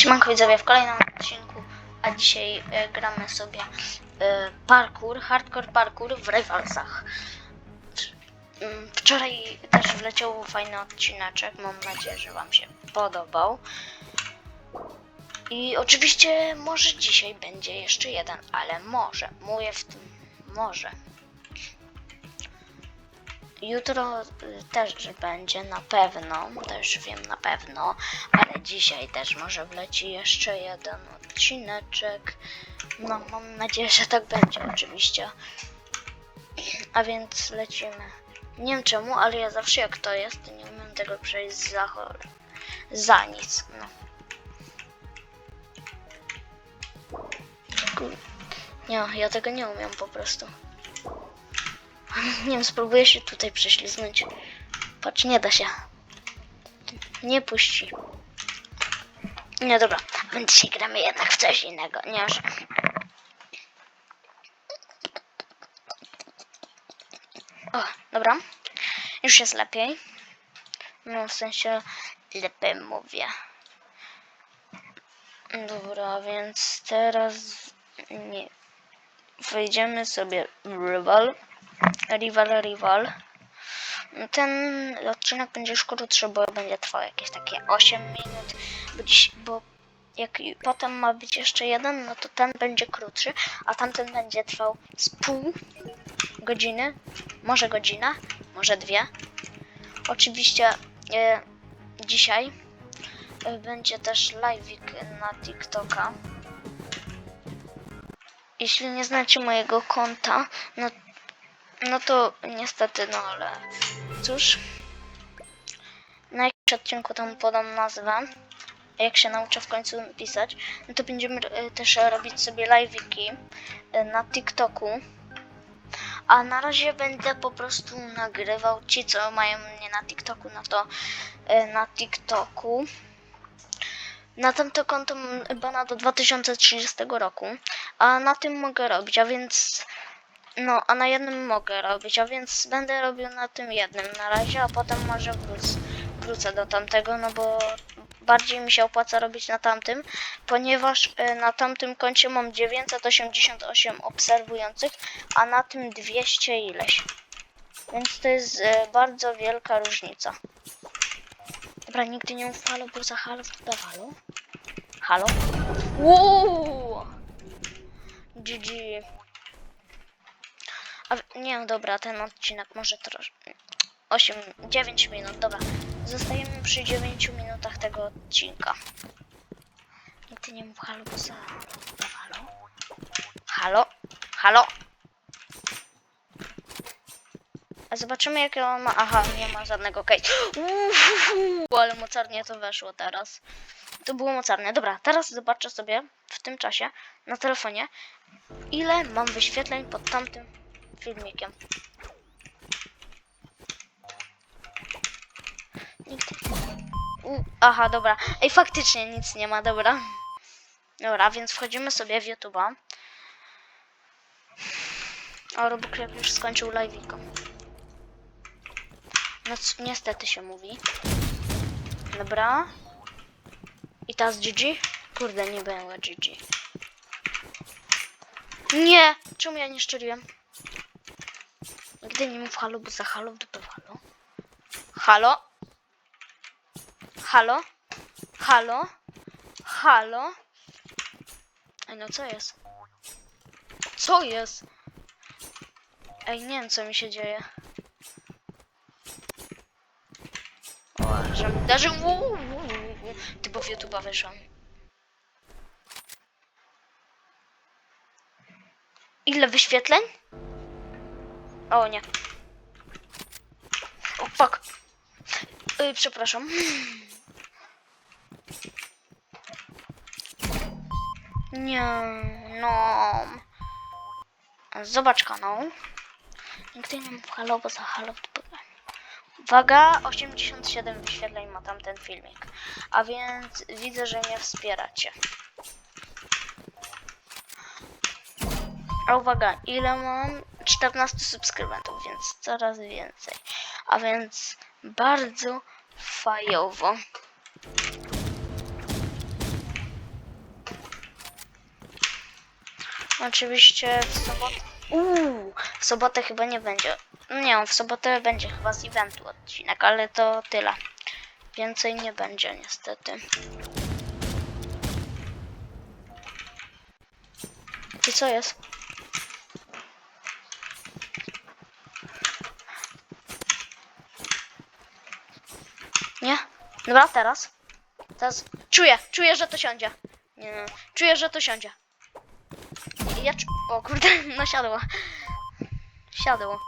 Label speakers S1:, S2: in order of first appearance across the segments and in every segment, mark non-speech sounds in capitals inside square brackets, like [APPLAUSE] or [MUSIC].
S1: Siemanko widzowie w kolejnym odcinku, a dzisiaj e, gramy sobie e, parkour, hardcore parkour w Rivalsach. Mm, Wczoraj też wleciał fajny odcineczek, mam nadzieję, że wam się podobał. I oczywiście może dzisiaj będzie jeszcze jeden, ale może, mówię w tym może. Jutro y, też będzie na pewno, też wiem na pewno, ale dzisiaj też może wleci jeszcze jeden odcineczek. No, mam nadzieję, że tak będzie oczywiście. A więc lecimy. Nie wiem czemu, ale ja zawsze jak to jest, to nie umiem tego przejść za, chor- za nic. No. Nie, ja tego nie umiem po prostu. Nie wiem, spróbuję się tutaj prześlizgnąć. Patrz, nie da się. Nie puści. Nie, dobra. Więc dzisiaj gramy jednak w coś innego. Nie już. O, dobra. Już jest lepiej. No, w sensie lepiej mówię. Dobra, więc teraz nie. Wejdziemy sobie w Rival. Rival, Rival. Ten odcinek będzie już krótszy, bo będzie trwał jakieś takie 8 minut, bo, dziś, bo jak potem ma być jeszcze jeden, no to ten będzie krótszy, a tamten będzie trwał z pół godziny, może godzina, może dwie. Oczywiście e, dzisiaj będzie też live'ik na TikToka. Jeśli nie znacie mojego konta, no no to niestety, no ale cóż. Na jakimś odcinku tam podam nazwę. Jak się nauczę w końcu pisać, no to będziemy e, też robić sobie live'iki e, na TikToku. A na razie będę po prostu nagrywał ci, co mają mnie na TikToku, no to e, na TikToku. Na tamto konto chyba do 2030 roku, a na tym mogę robić, a więc no, a na jednym mogę robić, a więc będę robił na tym jednym na razie, a potem może wróc, wrócę do tamtego, no bo bardziej mi się opłaca robić na tamtym, ponieważ e, na tamtym koncie mam 988 obserwujących, a na tym 200 ileś. Więc to jest e, bardzo wielka różnica. Dobra, nigdy nie halo, bo za halo halo. Halo? Uuu! GG. A, nie, dobra, ten odcinek może troszkę. 8, 9 minut, dobra. Zostajemy przy 9 minutach tego odcinka. I ty nie mów halo, bo za halo. Halo? Halo? A zobaczymy jakie on ma... Aha, nie ma żadnego case. [GASPS] Uuu, ale mocarnie to weszło teraz. To było mocarne. Dobra, teraz zobaczę sobie w tym czasie na telefonie, ile mam wyświetleń pod tamtym filmikiem. Aha, dobra. Ej, faktycznie nic nie ma, dobra. Dobra, więc wchodzimy sobie w YouTube'a. O, Robukrep już skończył live'iko. No niestety się mówi. Dobra. I teraz GG? Kurde, nie było GG. Nie! Czemu ja nie szczeliłem? Nigdy nie mów halo, bo za halo w dupę halo. Halo? Halo? Halo? Halo? Ej, no co jest? Co jest? Ej, nie wiem co mi się dzieje. O, że mi darzy... Uuu, uuu, uuu. Ty, bo w YouTube'a wyszłam. Ile wyświetleń? O nie. O fuck. Yy, przepraszam. Nie, no. Zobacz kanał. Nigdy nie mów halo, bo za halo. Uwaga, 87 wyświetleń ma tamten filmik. A więc widzę, że mnie wspieracie. A uwaga, ile mam? 14 subskrybentów, więc coraz więcej. A więc bardzo fajowo. Oczywiście w sobotę... Uuu, w sobotę chyba nie będzie. Nie, w sobotę będzie chyba z eventu odcinek, ale to tyle. Więcej nie będzie niestety. I co jest? Dobra, teraz. Teraz czuję, czuję, że to siądzie. Nie, nie, czuję, że to siądzie. Ja czu... O kurde, [LAUGHS] no siadło. Siadło.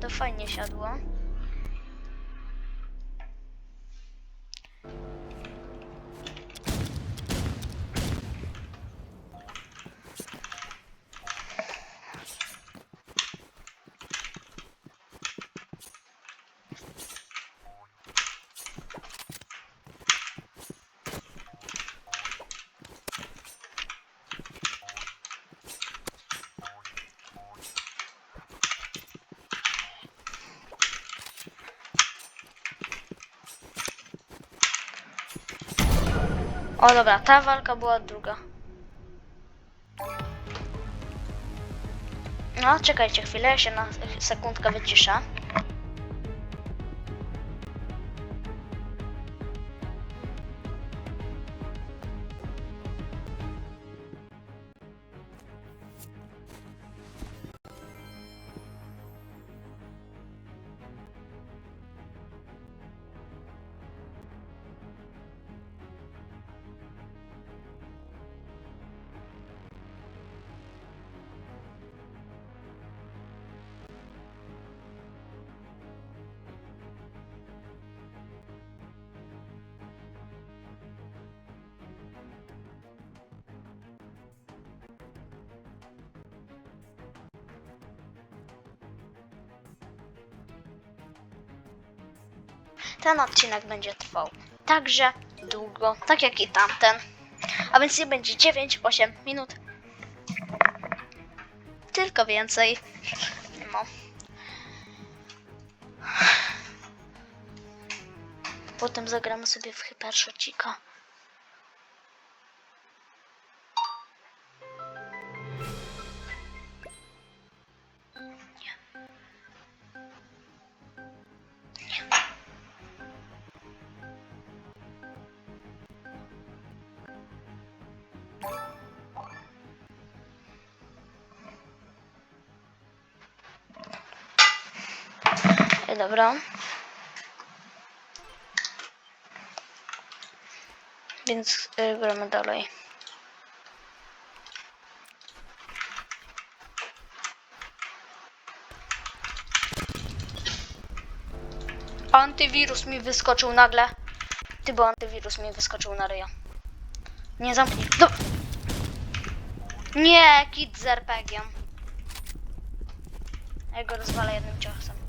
S1: To fajnie siadło. O dobra, ta walka była druga. No, czekajcie chwilę, ja się na sekundkę wyciszę. Ten odcinek będzie trwał także długo, tak jak i tamten. A więc nie będzie 9-8 minut. Tylko więcej. No. Potem zagramy sobie w hyperszocika. Dobra. Więc y, gramy dalej. Antywirus mi wyskoczył nagle. Ty, bo antywirus mi wyskoczył na ryja. Nie zamknij. Do... Nie, kit z RPG-iem. Ja go rozwalę jednym ciosem.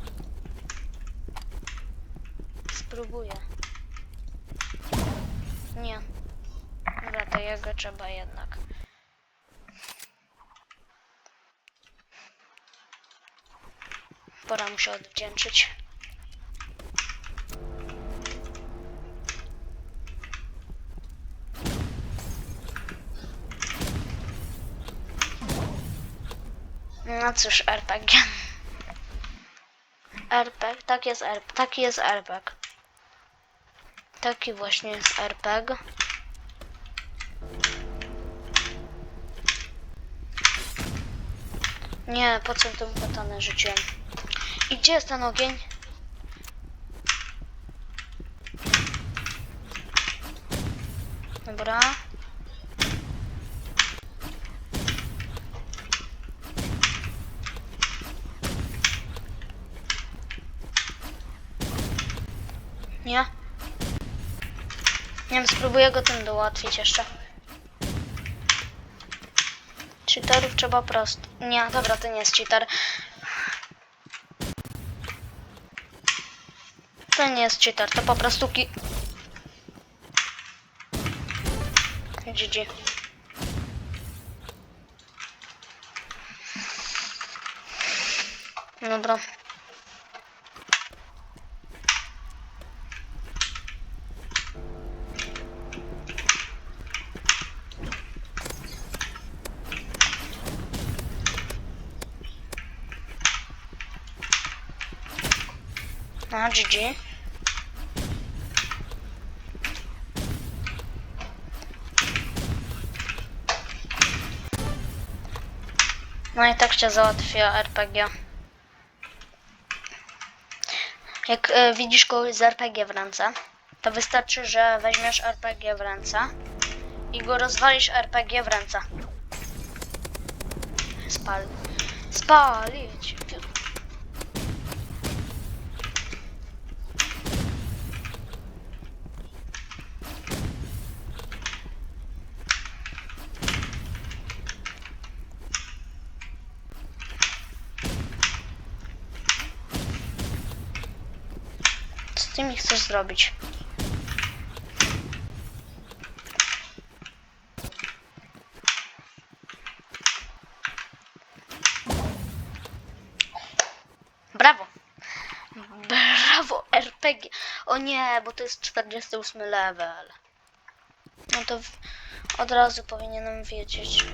S1: Spróbuję. Nie. Dobra, to jego trzeba jednak. Pora mu się odwdzięczyć. No cóż, RPG. RPG, tak jest RPG, taki jest RPG. Taki właśnie jest RPG. Nie, po co tą katanę rzuciłem? I gdzie jest ten ogień? Dobra. Nie? Nie wiem, spróbuję go tym dołatwić jeszcze. Cheaterów trzeba prosto. Nie, dobra, to nie jest cheater. To nie jest cheater, to po prostu ki... GG. Dobra. A, GG. No i tak się załatwia RPG. Jak e, widzisz kogoś z RPG w ręce, to wystarczy, że weźmiesz RPG w ręce i go rozwalisz RPG w ręce. Spal. Spalić. Co ty mi chcesz zrobić? Brawo! Brawo, RPG! O nie, bo to jest 48 level. No to od razu powinienem wiedzieć,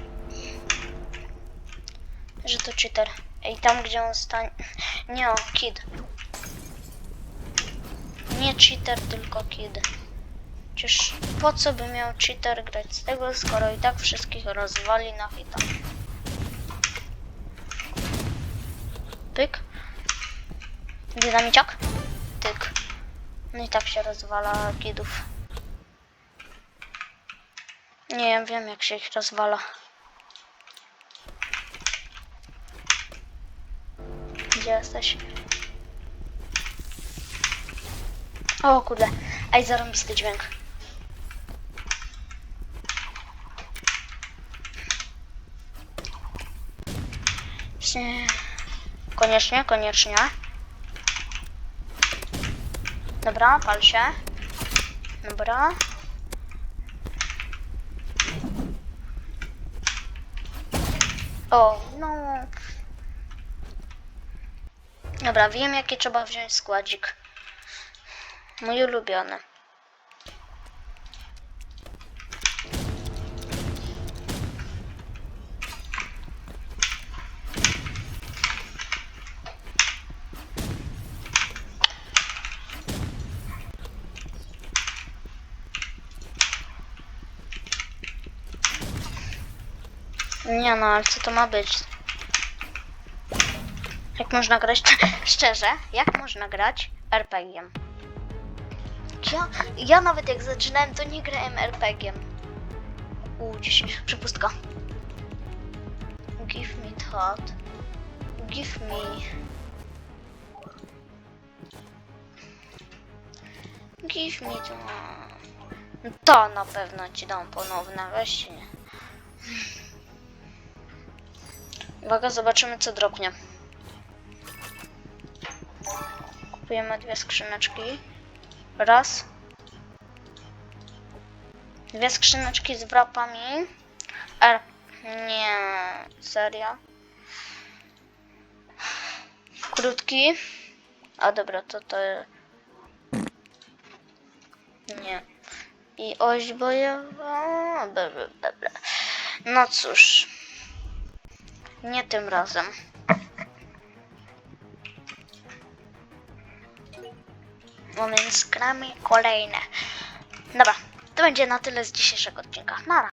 S1: że to cheater. Ej, tam gdzie on stanie... Nie, o, kid. Nie cheater, tylko kid. Przecież po co by miał cheater grać z tego, skoro i tak wszystkich rozwali na hita. Pyk. Dynamiciak. Tyk. No i tak się rozwala kidów. Nie wiem, jak się ich rozwala. Gdzie jesteś? O kurde, ej zarąbisty dźwięk. Koniecznie, koniecznie. Dobra, pal się. Dobra. O, no. Dobra, wiem jaki trzeba wziąć składzik. Mój ulubiony. Nie no, ale co to ma być? Jak można grać? [LAUGHS] Szczerze, jak można grać RPG? Ja, ja nawet jak zaczynałem, to nie grałem RPG. U, 10, przepustka. Give me that. Give me. Give me to. To na pewno ci dam ponowne, weźcie nie. Uwaga, zobaczymy co dropnie. Kupujemy dwie skrzyneczki. Raz. Dwie skrzyneczki z wrapami. R. Nie, seria. Krótki. A dobra, to to. Nie. I oś bojowa. Ble, ble. No cóż. Nie tym razem. No więc gramy kolejne. Dobra, to będzie na tyle z dzisiejszego odcinka. Nara.